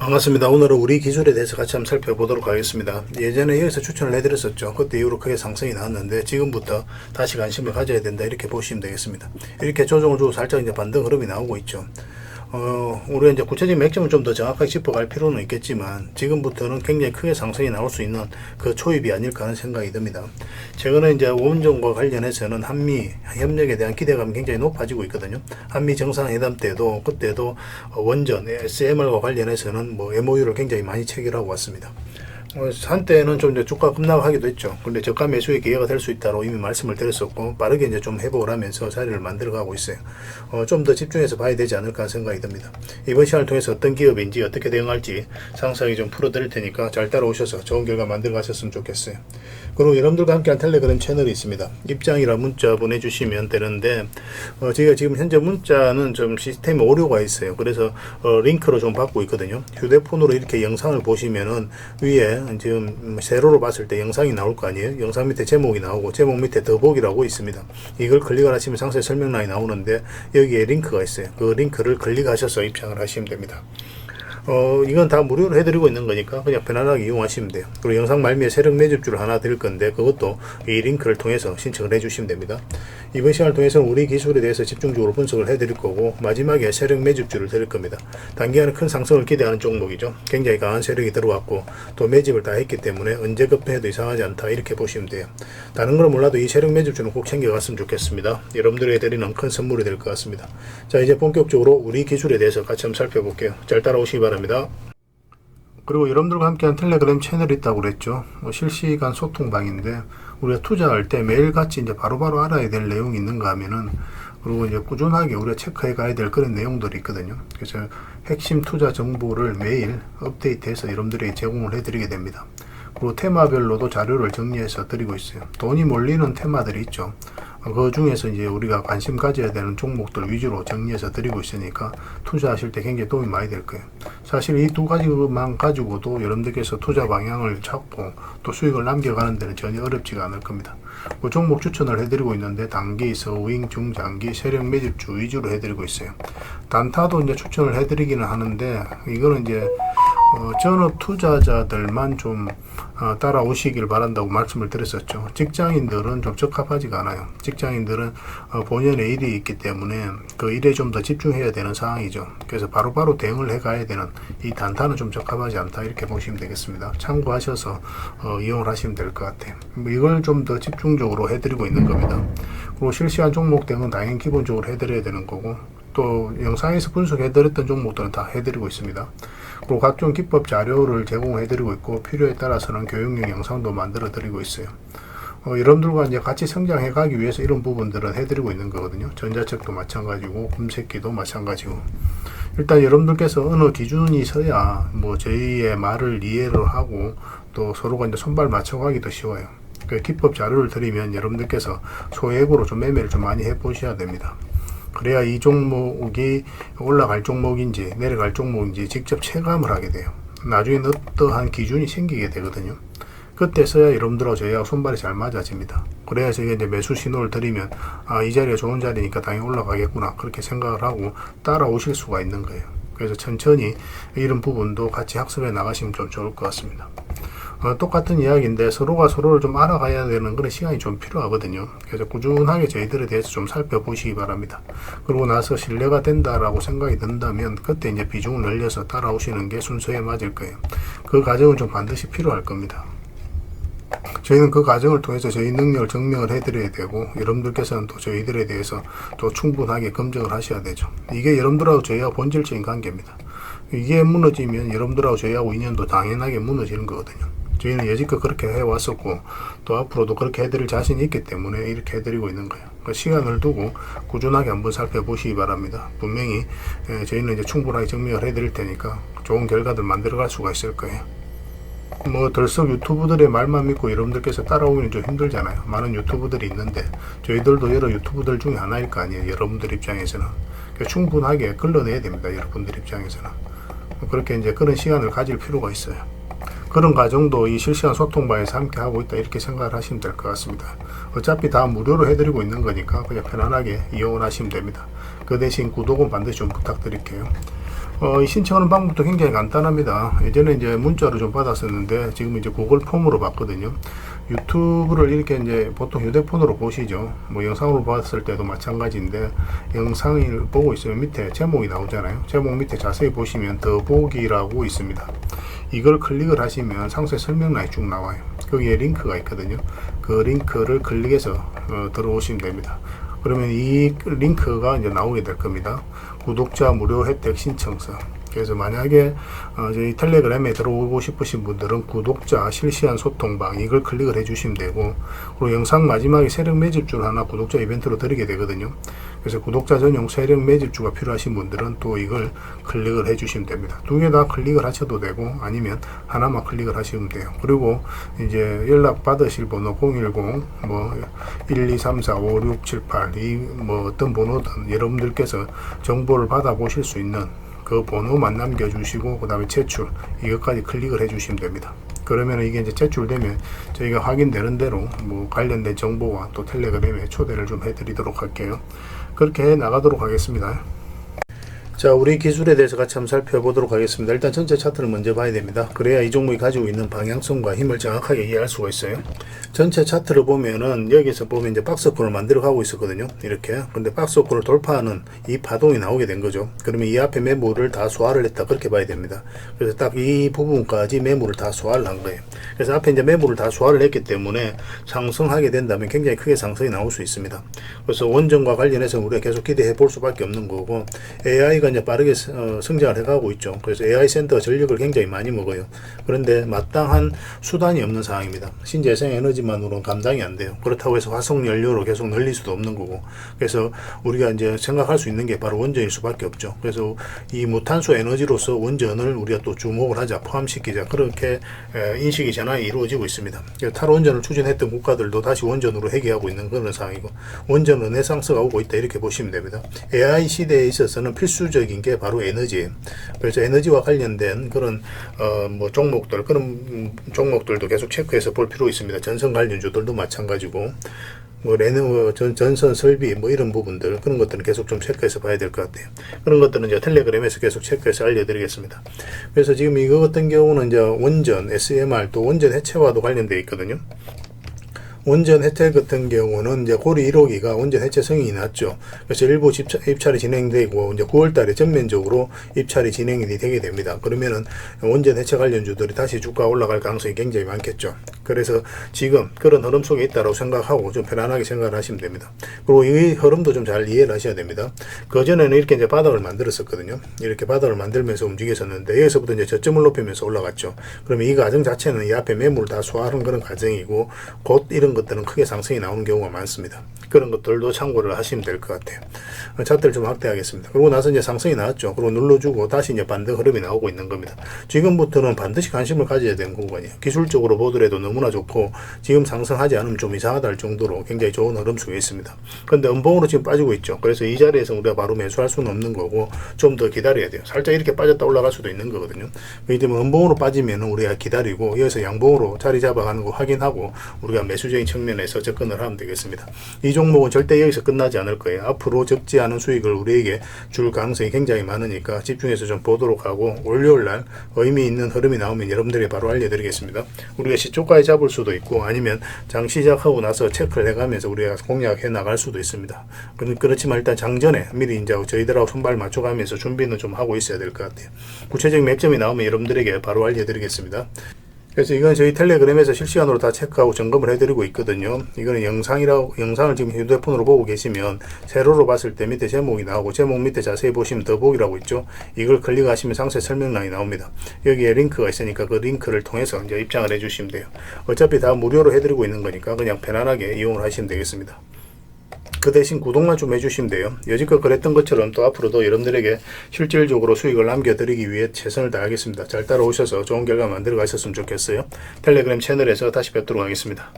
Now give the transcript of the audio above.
반갑습니다. 오늘은 우리 기술에 대해서 같이 한번 살펴보도록 하겠습니다. 예전에 여기서 추천을 해드렸었죠. 그때 이후로 크게 상승이 나왔는데 지금부터 다시 관심을 가져야 된다 이렇게 보시면 되겠습니다. 이렇게 조정을 주고 살짝 이제 반등 흐름이 나오고 있죠. 어, 우리가 이제 구체적인 맥점을 좀더 정확하게 짚어갈 필요는 있겠지만 지금부터는 굉장히 크게 상승이 나올 수 있는 그 초입이 아닐까 하는 생각이 듭니다. 최근에 이제 원전과 관련해서는 한미 협력에 대한 기대감이 굉장히 높아지고 있거든요. 한미 정상회담 때도 그때도 원전 SMR과 관련해서는 뭐 MOU를 굉장히 많이 체결하고 왔습니다. 어, 한때는 좀 이제 주가 급락하기도 했죠. 근데 저가 매수의 기회가 될 수 있다고 이미 말씀을 드렸었고 빠르게 이제 좀 회복을 하면서 자리를 만들어가고 있어요. 어, 좀 더 집중해서 봐야 되지 않을까 생각이 듭니다. 이번 시간을 통해서 어떤 기업인지 어떻게 대응할지 상세하게 좀 풀어드릴 테니까 잘 따라오셔서 좋은 결과 만들어 가셨으면 좋겠어요. 그리고 여러분들과 함께한 텔레그램 채널이 있습니다. 입장이라 문자 보내주시면 되는데 어, 저희가 지금 현재 문자는 좀 시스템에 오류가 있어요. 그래서 어, 링크로 좀 받고 있거든요. 휴대폰으로 이렇게 영상을 보시면은 위에 지금 세로로 봤을 때 영상이 나올 거 아니에요. 영상 밑에 제목이 나오고 제목 밑에 더보기라고 있습니다. 이걸 클릭을 하시면 상세 설명란이 나오는데 여기에 링크가 있어요. 그 링크를 클릭하셔서 입장을 하시면 됩니다. 어, 이건 다 무료로 해드리고 있는 거니까 그냥 편안하게 이용하시면 돼요. 그리고 영상 말미에 세력 매집주를 하나 드릴 건데 그것도 이 링크를 통해서 신청을 해주시면 됩니다. 이번 시간을 통해서는 우리 기술에 대해서 집중적으로 분석을 해드릴 거고 마지막에 세력 매집주를 드릴 겁니다. 단기간에 큰 상승을 기대하는 종목이죠. 굉장히 강한 세력이 들어왔고 또 매집을 다 했기 때문에 언제 급등해도 이상하지 않다 이렇게 보시면 돼요. 다른 걸 몰라도 이 세력 매집주는 꼭 챙겨갔으면 좋겠습니다. 여러분들에게 드리는 큰 선물이 될 것 같습니다. 자 이제 본격적으로 우리 기술에 대해서 같이 한번 살펴볼게요. 잘 따라오시기 바랍니다. 그리고 여러분들과 함께한 텔레그램 채널이 있다고 그랬죠. 뭐 실시간 소통방인데 우리가 투자할 때 매일같이 이제 바로 바로 알아야 될 내용이 있는가 하면은 그리고 이제 꾸준하게 우리가 체크해 가야 될 그런 내용들이 있거든요. 그래서 핵심 투자 정보를 매일 업데이트해서 여러분들에게 제공을 해드리게 됩니다. 그리고 테마별로도 자료를 정리해서 드리고 있어요. 돈이 몰리는 테마들이 있죠. 그 중에서 이제 우리가 관심 가져야 되는 종목들 위주로 정리해서 드리고 있으니까 투자하실 때 굉장히 도움이 많이 될 거예요. 사실 이 두 가지만 가지고도 여러분들께서 투자 방향을 찾고 또 수익을 남겨가는 데는 전혀 어렵지가 않을 겁니다. 그 종목 추천을 해드리고 있는데 단기, 서윙, 중장기, 세력 매집주 위주로 해드리고 있어요. 단타도 이제 추천을 해드리기는 하는데 이거는 이제 어, 전업 투자자들만 좀 어, 따라오시길 바란다고 말씀을 드렸었죠. 직장인들은 좀 적합하지가 않아요. 직장인들은 어, 본연의 일이 있기 때문에 그 일에 좀 더 집중해야 되는 상황이죠. 그래서 바로바로 대응을 해가야 되는 이 단타는 좀 적합하지 않다 이렇게 보시면 되겠습니다. 참고하셔서 어, 이용을 하시면 될 것 같아요. 뭐 이걸 좀 더 집중적으로 해드리고 있는 겁니다. 그리고 실시간 종목 대응은 당연히 기본적으로 해드려야 되는 거고 또 영상에서 분석해드렸던 종목들은 다 해드리고 있습니다. 그리고 각종 기법 자료를 제공해드리고 있고 필요에 따라서는 교육용 영상도 만들어드리고 있어요. 어, 여러분들과 이제 같이 성장해 가기 위해서 이런 부분들은 해드리고 있는 거거든요. 전자책도 마찬가지고 금색기도 마찬가지고 일단 여러분들께서 어느 기준이 서야 뭐 저희의 말을 이해를 하고 또 서로가 이제 손발 맞춰가기도 쉬워요. 그 기법 자료를 드리면 여러분들께서 소액으로 좀 매매를 좀 많이 해보셔야 됩니다. 그래야 이 종목이 올라갈 종목인지 내려갈 종목인지 직접 체감을 하게 돼요. 나중에 어떠한 기준이 생기게 되거든요. 그때서야 여러분들하고 저희하고 손발이 잘 맞아집니다. 그래야 저희가 이제 매수 신호를 드리면 아, 이 자리가 좋은 자리니까 당연히 올라가겠구나. 그렇게 생각을 하고 따라오실 수가 있는 거예요. 그래서 천천히 이런 부분도 같이 학습해 나가시면 좀 좋을 것 같습니다. 어, 똑같은 이야기인데 서로가 서로를 좀 알아가야 되는 그런 시간이 좀 필요하거든요. 그래서 꾸준하게 저희들에 대해서 좀 살펴보시기 바랍니다. 그러고 나서 신뢰가 된다라고 생각이 든다면 그때 이제 비중을 늘려서 따라오시는 게 순서에 맞을 거예요. 그 과정은 좀 반드시 필요할 겁니다. 저희는 그 과정을 통해서 저희 능력을 증명을 해드려야 되고 여러분들께서는 또 저희들에 대해서 또 충분하게 검증을 하셔야 되죠. 이게 여러분들하고 저희하고 본질적인 관계입니다. 이게 무너지면 여러분들하고 저희하고 인연도 당연하게 무너지는 거거든요. 저희는 여지껏 그렇게 해왔었고 또 앞으로도 그렇게 해드릴 자신이 있기 때문에 이렇게 해드리고 있는 거예요. 그 시간을 두고 꾸준하게 한번 살펴보시기 바랍니다. 분명히 예, 저희는 이제 충분하게 증명을 해드릴 테니까 좋은 결과들 만들어갈 수가 있을 거예요. 뭐 덜썩 유튜브들의 말만 믿고 여러분들께서 따라오기는 좀 힘들잖아요. 많은 유튜브들이 있는데 저희들도 여러 유튜브들 중에 하나일 거 아니에요. 여러분들 입장에서는 그러니까 충분하게 걸러내야 됩니다. 여러분들 입장에서는 그렇게 이제 그런 시간을 가질 필요가 있어요. 그런 과정도 이 실시간 소통방에서 함께 하고 있다 이렇게 생각을 하시면 될 것 같습니다. 어차피 다 무료로 해드리고 있는 거니까 그냥 편안하게 이용을 하시면 됩니다. 그 대신 구독은 반드시 좀 부탁드릴게요. 어, 이 신청하는 방법도 굉장히 간단합니다. 예전에 이제 문자로 좀 받았었는데 지금 이제 구글 폼으로 받거든요. 유튜브를 이렇게 이제 보통 휴대폰으로 보시죠. 뭐 영상으로 봤을 때도 마찬가지인데 영상을 보고 있으면 밑에 제목이 나오잖아요. 제목 밑에 자세히 보시면 더보기라고 있습니다. 이걸 클릭을 하시면 상세 설명란이 쭉 나와요. 거기에 링크가 있거든요. 그 링크를 클릭해서 어, 들어오시면 됩니다. 그러면 이 링크가 이제 나오게 될 겁니다. 구독자 무료 혜택 신청서. 그래서 만약에 어, 저희 텔레그램에 들어오고 싶으신 분들은 구독자 실시간 소통방 이걸 클릭을 해주시면 되고 그리고 영상 마지막에 세력 매집주를 하나 구독자 이벤트로 드리게 되거든요. 그래서 구독자 전용 세력 매집주가 필요하신 분들은 또 이걸 클릭을 해주시면 됩니다. 두 개 다 클릭을 하셔도 되고 아니면 하나만 클릭을 하시면 돼요. 그리고 이제 연락 받으실 번호 010뭐 123456782뭐 어떤 번호든 여러분들께서 정보를 받아 보실 수 있는 그 번호만 남겨주시고 그 다음에 제출 이것까지 클릭을 해주시면 됩니다. 그러면 이게 이제 제출되면 저희가 확인되는 대로 뭐 관련된 정보와 또 텔레그램에 초대를 좀 해드리도록 할게요. 그렇게 해 나가도록 하겠습니다. 자, 우리 기술에 대해서 같이 한번 살펴보도록 하겠습니다. 일단 전체 차트를 먼저 봐야 됩니다. 그래야 이 종목이 가지고 있는 방향성과 힘을 정확하게 이해할 수가 있어요. 전체 차트를 보면은 여기서 보면 이제 박스권을 만들어 가고 있었거든요. 이렇게. 근데 박스권을 돌파하는 이 파동이 나오게 된 거죠. 그러면 이 앞에 매물을 다 소화를 했다. 그렇게 봐야 됩니다. 그래서 딱 이 부분까지 매물을 다 소화를 한 거예요. 그래서 앞에 이제 매물을 다 소화를 했기 때문에 상승하게 된다면 굉장히 크게 상승이 나올 수 있습니다. 그래서 원전과 관련해서 우리가 계속 기대해 볼 수밖에 없는 거고 AI가 이제 빠르게 어, 성장을 해가고 있죠. 그래서 AI 센터가 전력을 굉장히 많이 먹어요. 그런데 마땅한 수단이 없는 상황입니다. 신재생 에너지만으로는 감당이 안 돼요. 그렇다고 해서 화석 연료로 계속 늘릴 수도 없는 거고. 그래서 우리가 이제 생각할 수 있는 게 바로 원전일 수밖에 없죠. 그래서 이 무탄소 에너지로서 원전을 우리가 또 주목을 하자, 포함시키자 그렇게 에, 인식이 전환이 이루어지고 있습니다. 탈원전을 추진했던 국가들도 다시 원전으로 회귀하고 있는 그런 상황이고 원전 르네상스가 오고 있다 이렇게 보시면 됩니다. AI 시대에 있어서는 필수적 인 게 바로 에너지예요. 그래서 에너지와 관련된 그런 어, 뭐 종목들 그런 음, 종목들도 계속 체크해서 볼 필요 있습니다. 전선 관련주들도 마찬가지고 뭐 레노 뭐 전, 전선 설비 뭐 이런 부분들 그런 것들은 계속 좀 체크해서 봐야 될 것 같아요. 그런 것들은 이제 텔레그램에서 계속 체크해서 알려드리겠습니다. 그래서 지금 이거 같은 경우는 이제 원전 SMR 또 원전 해체와도 관련돼 있거든요. 원전 해체 같은 경우는 이제 고리 1호기가 원전 해체 승인이 났죠. 그래서 일부 집차, 입찰 이 진행되고 이제 9월 달에 전면적으로 입찰이 진행이 되게 됩니다. 그러면은 원전 해체 관련주들이 다시 주가 올라갈 가능성이 굉장히 많겠죠. 그래서 지금 그런 흐름 속에 있다고 생각하고 좀 편안하게 생각을 하시면 됩니다. 그리고 이 흐름도 좀 잘 이해를 하셔야 됩니다. 그 전에는 이렇게 이제 바닥을 만들었었거든요. 이렇게 바닥을 만들면서 움직였었는데 여기서부터 이제 저점을 높이면서 올라갔죠. 그러면 이 과정 자체는 이 앞에 매물을 다 소화하는 그런 과정이고 곧 이런 것들은 크게 상승이 나오는 경우가 많습니다. 그런 것들도 참고를 하시면 될 것 같아요. 차트를 좀 확대하겠습니다. 그러고 나서 이제 상승이 나왔죠. 그리고 눌러주고 다시 이제 반등 흐름이 나오고 있는 겁니다. 지금부터는 반드시 관심을 가져야 되는 구간이에요. 기술적으로 보더라도 너무나 좋고 지금 상승하지 않으면 좀 이상하다 할 정도로 굉장히 좋은 흐름 속에 있습니다. 그런데 음봉으로 지금 빠지고 있죠. 그래서 이 자리에서 우리가 바로 매수할 수는 없는 거고 좀 더 기다려야 돼요. 살짝 이렇게 빠졌다 올라갈 수도 있는 거거든요. 때문에 음봉으로 빠지면 우리가 기다리고 여기서 양봉으로 자리 잡아가는 거 확인하고 우리가 매수 적인 측면에서 접근을 하면 되겠습니다. 이 종목은 절대 여기서 끝나지 않을 거예요. 앞으로 적지 않은 수익을 우리에게 줄 가능성이 굉장히 많으니까 집중해서 좀 보도록 하고 월요일 날 의미 있는 흐름이 나오면 여러분들에게 바로 알려드리겠습니다. 우리가 시초가에 잡을 수도 있고 아니면 장 시작하고 나서 체크를 해가면서 우리가 공략해 나갈 수도 있습니다. 그렇- 그렇지만 일단 장전에 미리 이제 저희들하고 손발 맞춰가면서 준비는 좀 하고 있어야 될 것 같아요. 구체적인 맥점이 나오면 여러분들에게 바로 알려드리겠습니다. 그래서 이건 저희 텔레그램에서 실시간으로 다 체크하고 점검을 해드리고 있거든요. 이거는 영상이라고, 영상을 지금 휴대폰으로 보고 계시면 세로로 봤을 때 밑에 제목이 나오고 제목 밑에 자세히 보시면 더보기라고 있죠. 이걸 클릭하시면 상세 설명란이 나옵니다. 여기에 링크가 있으니까 그 링크를 통해서 이제 입장을 해주시면 돼요. 어차피 다 무료로 해드리고 있는 거니까 그냥 편안하게 이용을 하시면 되겠습니다. 그 대신 구독만 좀 해주시면 돼요. 여지껏 그랬던 것처럼 또 앞으로도 여러분들에게 실질적으로 수익을 남겨드리기 위해 최선을 다하겠습니다. 잘 따라오셔서 좋은 결과 만들어 가셨으면 좋겠어요. 텔레그램 채널에서 다시 뵙도록 하겠습니다.